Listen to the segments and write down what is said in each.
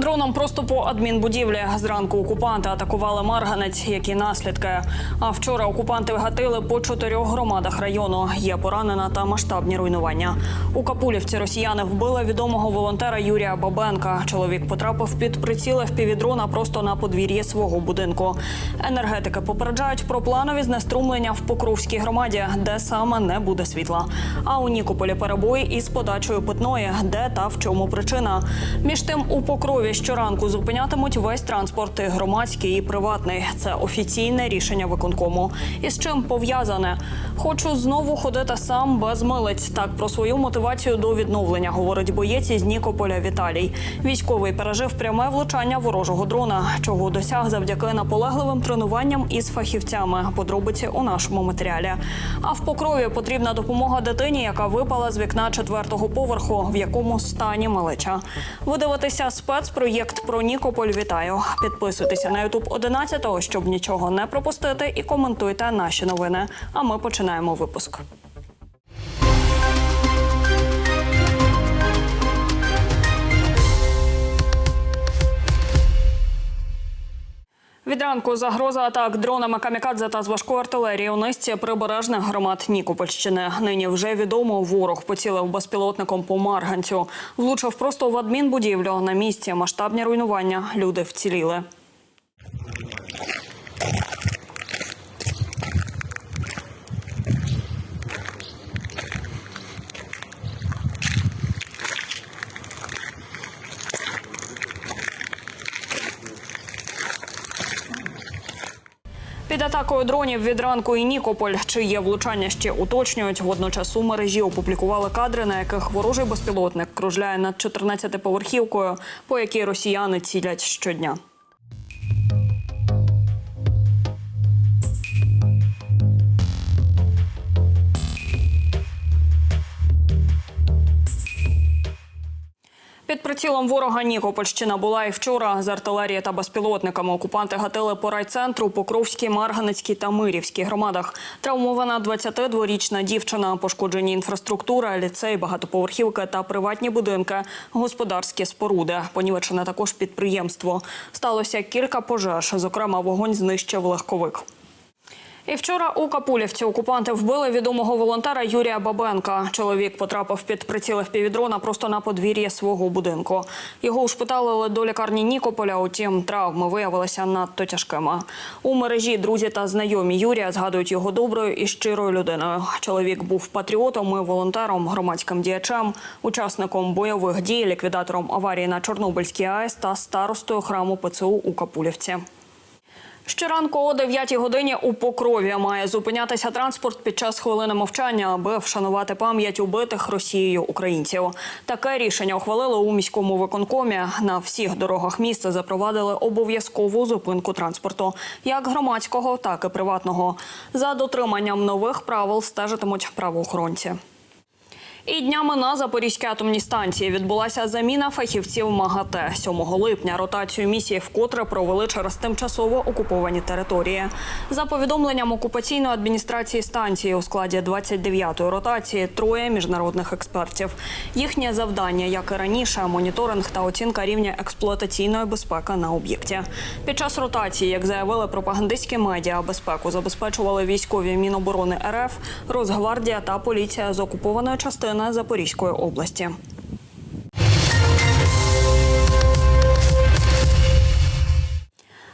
Дроном просто по адмінбудівлі зранку окупанти атакували Марганець. Які наслідки? А вчора окупанти гатили по чотирьох громадах району. Є поранена та масштабні руйнування. У Капулівці росіяни вбили відомого волонтера Юрія Бабенка. Чоловік потрапив під приціли впівдрона просто на подвір'ї свого будинку. Енергетики попереджають про планові знеструмлення в Покровській громаді, де саме не буде світла. А у Нікополі перебої із подачею питної, де та в чому причина. Між тим у Покрові щоранку зупинятимуть весь транспорт, і громадський і приватний. Це офіційне рішення виконкому. І з чим пов'язане? Хочу знову ходити сам без милиць. Так про свою мотивацію до відновлення говорить боєць із Нікополя Віталій. Військовий пережив пряме влучання ворожого дрона, чого досяг завдяки наполегливим тренуванням із фахівцями. Подробиці у нашому матеріалі. А в покрові потрібна допомога дитині, яка випала з вікна четвертого поверху, в якому стані малеча. Ви дивитеся спецпроєкт про Нікополь. Вітаю. Підписуйтеся на Ютуб 11, щоб нічого не пропустити, і коментуйте наші новини. А ми починаємо випуск. Від ранку загроза атак дронами камікадзе та з важкої артилерії у низці прибережних громад Нікопольщини. Нині вже відомо, ворог поцілив безпілотником по Марганцю. Влучив просто в адмінбудівлю. На місці масштабні руйнування. Люди вціліли. Під атакою дронів від ранку і Нікополь, чиє влучання ще уточнюють. Водночас у мережі опублікували кадри, на яких ворожий безпілотник кружляє над 14-поверхівкою, по якій росіяни цілять щодня. Під прицілом ворога Нікопольщина була і вчора з артилерії та безпілотниками. Окупанти гатили по райцентру, Покровській, Марганецькій та Мирівській громадах. Травмована 22-річна дівчина, пошкоджені інфраструктура, ліцей, багатоповерхівки та приватні будинки, господарські споруди. Понівечене також підприємство. Сталося кілька пожеж. Зокрема, вогонь знищив легковик. І вчора у Капулівці окупанти вбили відомого волонтера Юрія Бабенка. Чоловік потрапив під приціли впівдрона просто на подвір'я свого будинку. Його ушпиталили до лікарні Нікополя. Утім, травми виявилися надто тяжкими. У мережі друзі та знайомі Юрія згадують його доброю і щирою людиною. Чоловік був патріотом і волонтером, громадським діячем, учасником бойових дій, ліквідатором аварії на Чорнобильській АЕС та старостою храму ПЦУ у Капулівці. Щоранку о 9 годині у Покрові має зупинятися транспорт під час хвилини мовчання, аби вшанувати пам'ять убитих Росією українців. Таке рішення ухвалили у міському виконкомі. На всіх дорогах міста запровадили обов'язкову зупинку транспорту, як громадського, так і приватного. За дотриманням нових правил стежитимуть правоохоронці. І днями на Запорізькій атомній станції відбулася заміна фахівців МАГАТЕ. 7 липня ротацію місії вкотре провели через тимчасово окуповані території. За повідомленням окупаційної адміністрації станції у складі 29-ї ротації троє міжнародних експертів. Їхнє завдання, як і раніше, моніторинг та оцінка рівня експлуатаційної безпеки на об'єкті. Під час ротації, як заявили пропагандистські медіа, безпеку забезпечували військові Міноборони РФ, Росгвардія та поліція з окупованої частини Запорізької області.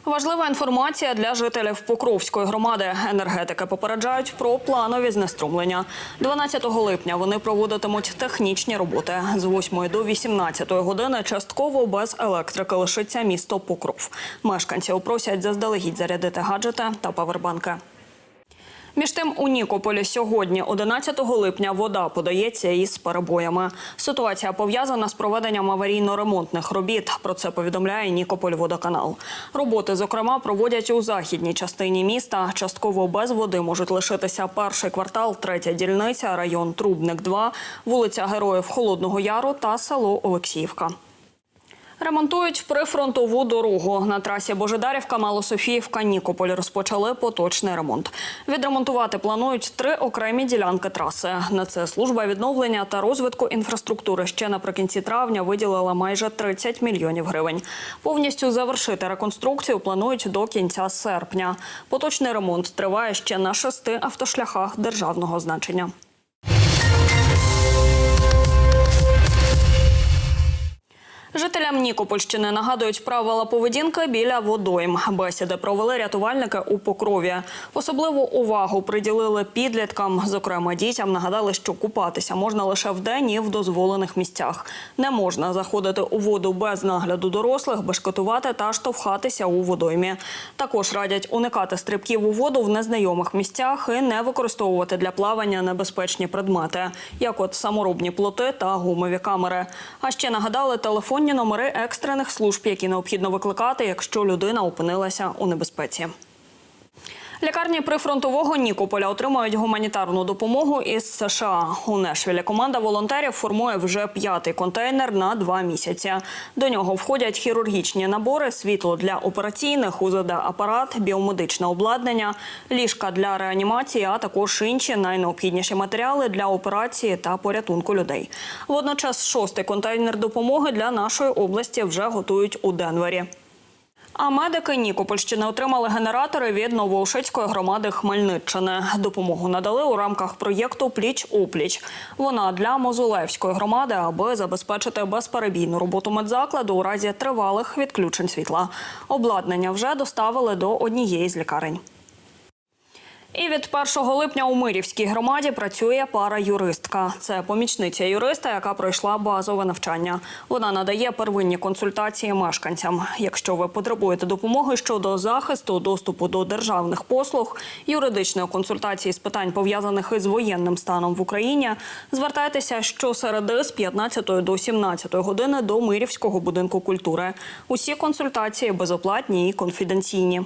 Важлива інформація для жителів Покровської громади. Енергетики попереджають про планові знеструмлення. 12 липня вони проводитимуть технічні роботи з 8 до 18 години. Частково без електрики лишиться місто Покров. Мешканців просять заздалегідь зарядити гаджети та павербанки. Між тим у Нікополі сьогодні, 11 липня, вода подається із перебоями. Ситуація пов'язана з проведенням аварійно-ремонтних робіт. Про це повідомляє Нікополь-Водоканал. Роботи, зокрема, проводять у західній частині міста. Частково без води можуть лишитися перший квартал, третя дільниця, район Трубник, 2, вулиця Героїв Холодного Яру та село Олексіївка. Ремонтують прифронтову дорогу на трасі Божедарівка, Малософіївка, Нікополь. Розпочали поточний ремонт. Відремонтувати планують три окремі ділянки траси. На це служба відновлення та розвитку інфраструктури ще наприкінці травня виділила майже 30 мільйонів гривень. Повністю завершити реконструкцію планують до кінця серпня. Поточний ремонт триває ще на шести автошляхах державного значення. Жителям Нікопольщини нагадують правила поведінки біля водойм. Бесіди провели рятувальники у Покрові. Особливу увагу приділили підліткам. Зокрема, дітям нагадали, що купатися можна лише вдень і в дозволених місцях. Не можна заходити у воду без нагляду дорослих, бешкетувати та штовхатися у водоймі. Також радять уникати стрибків у воду в незнайомих місцях і не використовувати для плавання небезпечні предмети, як от саморобні плоти та гумові камери. А ще нагадали телефонні номери екстрених служб, які необхідно викликати, якщо людина опинилася у небезпеці. Лікарні прифронтового Нікополя отримають гуманітарну допомогу із США. У Нешвілі команда волонтерів формує вже п'ятий контейнер на два місяці. До нього входять хірургічні набори, світло для операційних, УЗД-апарат, біомедичне обладнання, ліжка для реанімації, а також інші найнеобхідніші матеріали для операції та порятунку людей. Водночас шостий контейнер допомоги для нашої області вже готують у Денвері. А медики Нікопольщини отримали генератори від Новоушицької громади Хмельниччини. Допомогу надали у рамках проєкту Пліч опліч. Вона для Мозолевської громади, аби забезпечити безперебійну роботу медзакладу у разі тривалих відключень світла. Обладнання вже доставили до однієї з лікарень. І від 1 липня у Мирівській громаді працює пара юристка. Це помічниця юриста, яка пройшла базове навчання. Вона надає первинні консультації мешканцям. Якщо ви потребуєте допомоги щодо захисту, доступу до державних послуг, юридичної консультації з питань пов'язаних із воєнним станом в Україні, звертайтеся щосереди з 15 до 17 години до Мирівського будинку культури. Усі консультації безоплатні і конфіденційні.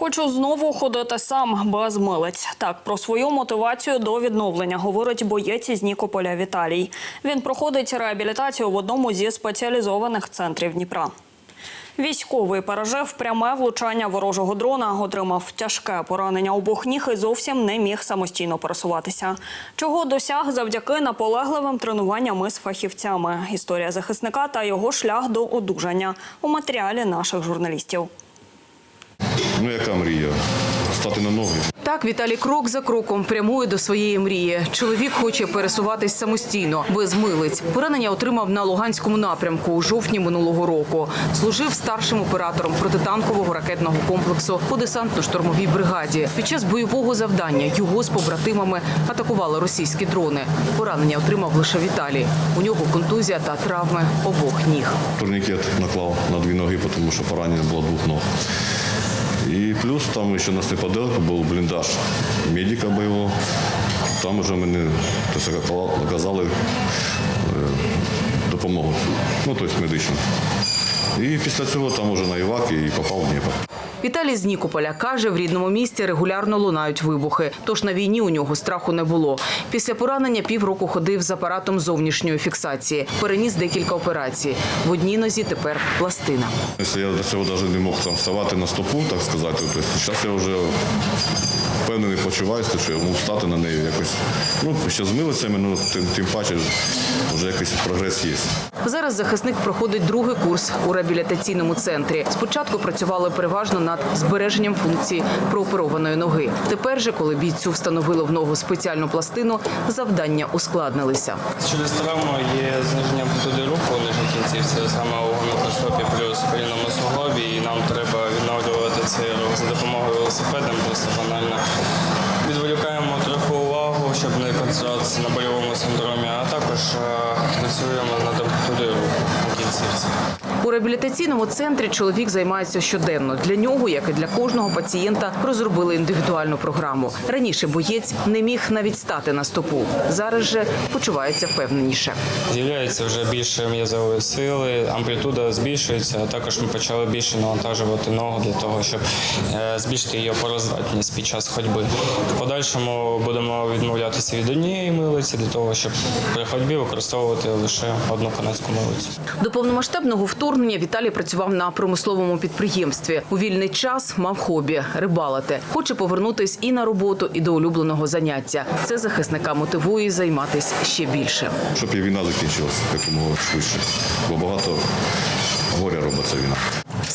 Хочу знову ходити сам без милиць. Так про свою мотивацію до відновлення говорить боєць із Нікополя Віталій. Він проходить реабілітацію в одному зі спеціалізованих центрів Дніпра. Військовий пережив пряме влучання ворожого дрона, отримав тяжке поранення обох ніг і зовсім не міг самостійно пересуватися. Чого досяг завдяки наполегливим тренуванням із фахівцями. Історія захисника та його шлях до одужання у матеріалі наших журналістів. Ну, яка мрія? Стати на ноги. Так Віталій крок за кроком прямує до своєї мрії. Чоловік хоче пересуватись самостійно, без милиць. Поранення отримав на Луганському напрямку у жовтні минулого року. Служив старшим оператором протитанкового ракетного комплексу у десантно-штурмовій бригаді. Під час бойового завдання його з побратимами атакували російські дрони. Поранення отримав лише Віталій. У нього контузія та травми обох ніг. Турнікет наклав на дві ноги, тому що поранення було двох ног. І плюс там ще на неподалеку був бліндаж медика бойового. Там вже мені оказали е, допомогу, ну тобто медичну. І після цього там уже на Івак і попав в Дніпро. Віталій з Нікополя каже, в рідному місті регулярно лунають вибухи. Тож на війні у нього страху не було. Після поранення півроку ходив з апаратом зовнішньої фіксації. Переніс декілька операцій. В одній нозі тепер пластина. Я до цього навіть не мог там вставати на стопу, так сказати, зараз я вже впевнений почуваюся, що я можу встати на неї якось. Ну, ще з милицями, ну тим, тим паче вже якийсь прогрес є. Зараз захисник проходить другий курс у реабілітаційному центрі. Спочатку працювали переважно над збереженням функції прооперованої ноги. Тепер же, коли бійцю встановили в ногу спеціальну пластину, завдання ускладнилися. Через травму є зниження амплітуди руху у нижній кінцівці, саме у гомілкостопі плюс колінному суглобі, і нам треба відновлювати за допомогою велосипедом, просто банально. Відволікаємо трохи увагу, щоб не концентруватися на больовому синдромі, а також е, працюємо над амплітудою руху в кінцівці. У реабілітаційному центрі чоловік займається щоденно. Для нього, як і для кожного пацієнта, розробили індивідуальну програму. Раніше боєць не міг навіть стати на стопу. Зараз же почувається впевненіше. З'являється вже більше м'язової сили, амплітуда збільшується. а Також ми почали більше навантажувати ногу для того, щоб е, збільшити її опороздатність під час ходьби. В подальшому будемо відмовлятися від однієї милиці для того, щоб при ходьбі використовувати лише одну канадську милицю. До повномасштабного вторгнення Віталій працював на промисловому підприємстві. У вільний час мав хобі рибалити. Хоче повернутись і на роботу, і до улюбленого заняття. Це захисника мотивує займатися ще більше. Щоб і війна закінчилася якомога швидше. Бо багато горя робиться війна.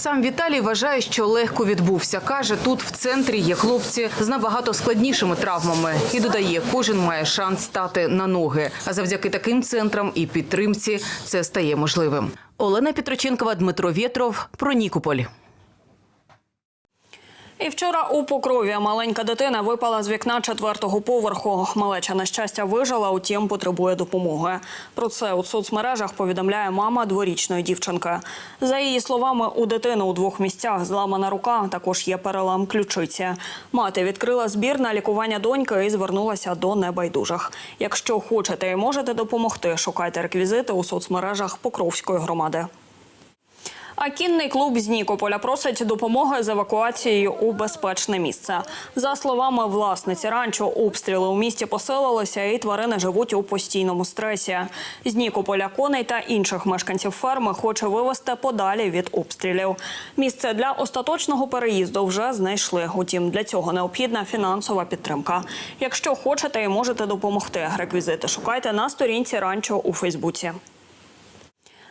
Сам Віталій вважає, що легко відбувся. Каже, тут в центрі є хлопці з набагато складнішими травмами. І додає, кожен має шанс стати на ноги. А завдяки таким центрам і підтримці це стає можливим. Олена Петроченкова, Дмитро Вєтров про Нікополь. І вчора у Покрові маленька дитина випала з вікна четвертого поверху. Малеча, на щастя, вижила, утім потребує допомоги. Про це у соцмережах повідомляє мама дворічної дівчинки. За її словами, у дитини у двох місцях зламана рука, також є перелам ключиці. Мати відкрила збір на лікування доньки і звернулася до небайдужих. Якщо хочете і можете допомогти, шукайте реквізити у соцмережах Покровської громади. А кінний клуб з Нікополя просить допомоги з евакуацією у безпечне місце. За словами власниці ранчо, обстріли у місті посилилися, і тварини живуть у постійному стресі. З Нікополя коней та інших мешканців ферми хоче вивезти подалі від обстрілів. Місце для остаточного переїзду вже знайшли. Утім, для цього необхідна фінансова підтримка. Якщо хочете і можете допомогти, реквізити шукайте на сторінці ранчо у Фейсбуці.